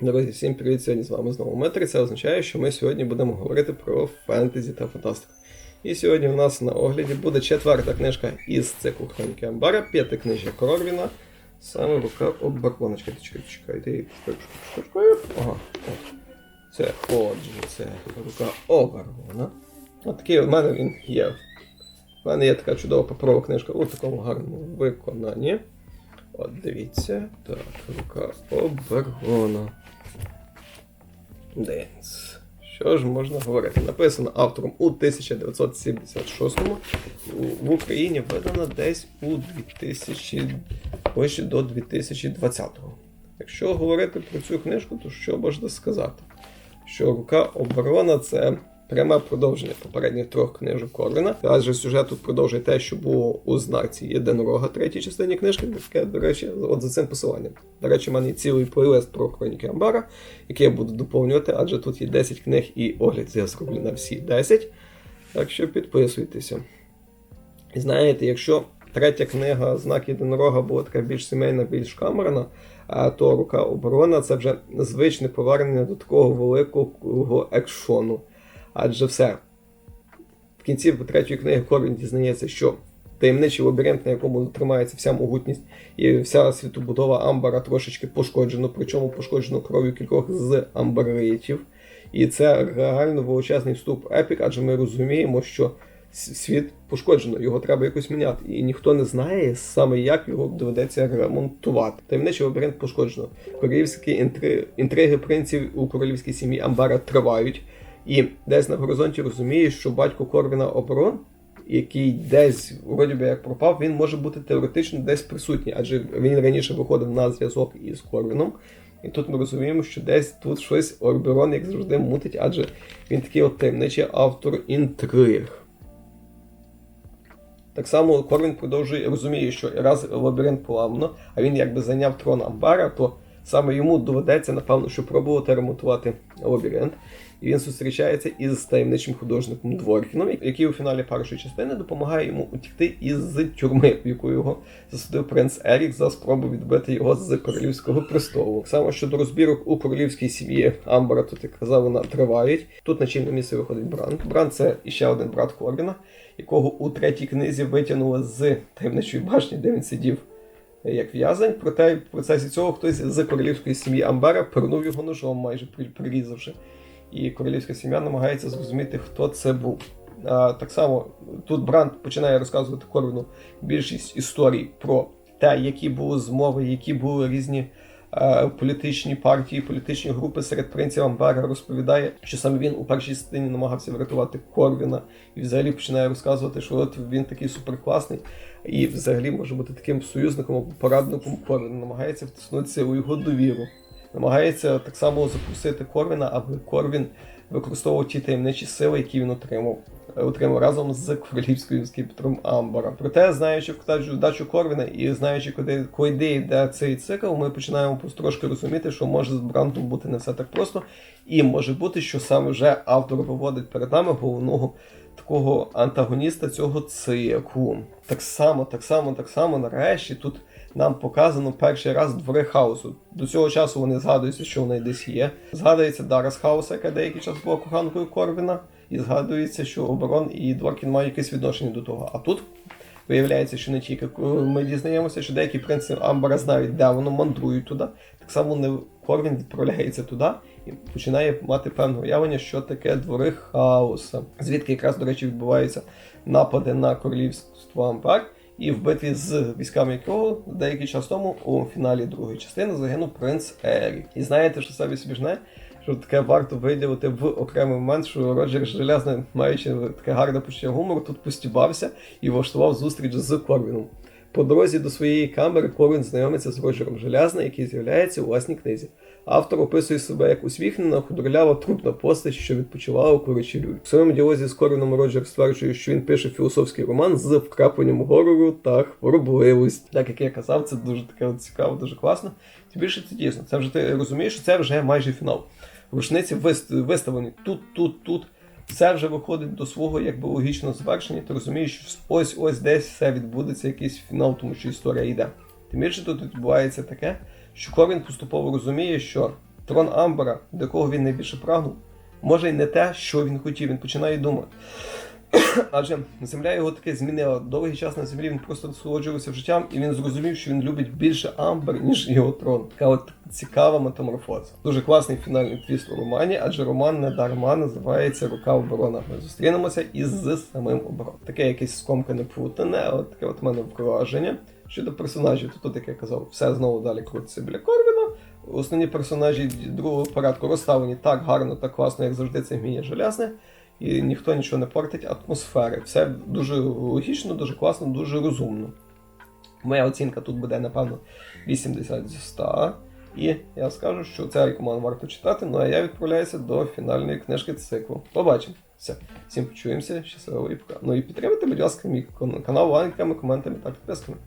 Друзі, всім привіт! Сьогодні з вами знову Метри. Це означає, що ми сьогодні будемо говорити про фентезі та фантастику. І сьогодні в нас на огляді буде четверта книжка із циклу Хроніки Амбара, п'яте книжжя Корорвіна. Саме рука оббарвоночка. Чекайте, чекайте. Ага. Це отже, це рука обарвона. От такий у мене він є. У мене є така чудова паперова книжка у такому гарному виконанні. От дивіться. Так, рука оберона. Денс. Що ж можна говорити? Написано автором у 1976-му. В Україні видано десь у 2000, ближче до 2020-го. Якщо говорити про цю книжку, то що можна сказати? Що рука оборона це пряме продовження попередніх трьох книжок Корвіна. Адже сюжет тут продовжує те, що було у знаці єдинорога третій частині книжки, таке, до речі, от за цим посиланням. До речі, в мене є цілий плейлист про хроніки Амбара, який я буду доповнювати, адже тут є 10 книг і огляд я зроблю на всі 10. Так що підписуйтеся. І знаєте, якщо третя книга Знак єдинорога була така більш сімейна, більш камерна, а то рука оборона це вже звичне повернення до такого великого екшону. Адже все. В кінці третьої книги Корвін дізнається, що таємничий лабіринт, на якому тримається вся могутність і вся світобудова Амбара трошечки пошкоджено, причому пошкоджено кров'ю кількох з амбаритів. І це реально величезний вступ епік, адже ми розуміємо, що світ пошкоджено, його треба якось міняти. І ніхто не знає саме, як його доведеться ремонтувати. Таємничий лабіринт пошкоджено. Королівські інтри... інтриги принців у королівській сім'ї Амбара тривають. І десь на горизонті розуміє, що батько Корвіна оборон, який десь вроді би як пропав, він може бути теоретично десь присутній, адже він раніше виходив на зв'язок із Корвіном. І тут ми розуміємо, що десь тут щось Орберон, як завжди, мутить, адже він такий от таємничий автор інтриг. Так само Корвін продовжує розуміє, що раз лабіринт поламано, а він якби зайняв трон Амбара, то саме йому доведеться, напевно, що пробувати ремонтувати лабіринт. І він зустрічається із таємничим художником Дворкіном, який у фіналі першої частини допомагає йому утікти із тюрми, в яку його засудив принц Ерік за спробу відбити його з королівського престолу. Само щодо розбірок у королівській сім'ї Амбара, тут як казав, вона тривають. Тут на чільне місце виходить Бранд. Бранд це іще один брат Корвіна, якого у третій книзі витягнули з таємничої башні, де він сидів як в'язень. Проте в процесі цього хтось з королівської сім'ї Амбера пернув його ножом, майже при- прирізавши. І королівська сім'я намагається зрозуміти, хто це був. А, так само тут Бранд починає розказувати Корвіну більшість історій про те, які були змови, які були різні політичні партії, політичні групи серед принців Амбера. Розповідає, що саме він у першій частині намагався врятувати Корвіна, і взагалі починає розказувати, що от він такий суперкласний, і взагалі може бути таким союзником або порадником Корвіна, намагається втиснутися у його довіру намагається так само запросити Корвіна, аби Корвін використовував ті таємничі сили, які він отримав. Отримав разом з королівським скіпетром Амбара. Проте, знаючи вдачу, вдачу Корвіна і знаючи, куди, куди йде цей цикл, ми починаємо трошки розуміти, що може з Брантом бути не все так просто, і може бути, що саме вже автор виводить перед нами головного такого антагоніста цього циклу. Так само, так само, так само, нарешті тут нам показано перший раз двори хаосу. До цього часу вони згадуються, що вони десь є. Згадується Дарас Хаоса, яка деякий час була коханкою Корвіна, і згадується, що оборон і Дворкін мають якесь відношення до того. А тут виявляється, що не тільки ми дізнаємося, що деякі принци Амбара знають, де воно мандрують туди. Так само не Корвін відправляється туди і починає мати певне уявлення, що таке двори хаоса, звідки якраз, до речі, відбуваються напади на королівство Амбар. І в битві з військами якого деякий час тому у фіналі другої частини загинув принц Ерік. І знаєте, що самі смішне? Що таке варто виділити в окремий момент, що Роджер Железний, маючи таке гарне почуття гумору, тут постібався і влаштував зустріч з Корвіном. По дорозі до своєї камери Корвін знайомиться з Роджером Железним, який з'являється у власній книзі. Автор описує себе як усміхнена, худорлява трупна постать, що відпочивала у курячій люльці. В своєму діалозі з Корвіном Роджер стверджує, що він пише філософський роман з вкрапленням горору та хворобливості. Так як я казав, це дуже таке цікаво, дуже класно. Тим більше це дійсно. Це вже ти розумієш, що це вже майже фінал. Рушниці вис- виставлені тут, тут, тут. Все вже виходить до свого якби логічного завершення. Ти розумієш, що ось ось десь все відбудеться якийсь фінал, тому що історія йде. Тим більше тут відбувається таке, що Корін поступово розуміє, що трон Амбера, до кого він найбільше прагнув, може й не те, що він хотів, він починає думати. Адже земля його таки змінила. Довгий час на землі він просто насолоджувався життям, і він зрозумів, що він любить більше Амбер, ніж його трон. Така от цікава метаморфоза. Дуже класний фінальний твіст у романі, адже роман не дарма називається Рука оборона. Ми зустрінемося із самим обороном. Таке якесь скомкане плутане, але таке от мене враження. Щодо персонажів, то тут, як я казав, все знову далі крутиться біля Корвіна. Основні персонажі другого порядку розставлені так гарно, так класно, як завжди це вміє желязне. І ніхто нічого не портить атмосфери. Все дуже логічно, дуже класно, дуже розумно. Моя оцінка тут буде, напевно, 80 зі 100. І я скажу, що цей роман варто читати. Ну а я відправляюся до фінальної книжки циклу. Побачимо. Все. Всім почуємося, щасливо і пока. Ну і підтримайте, будь ласка, мій канал лайками, коментами та підписками.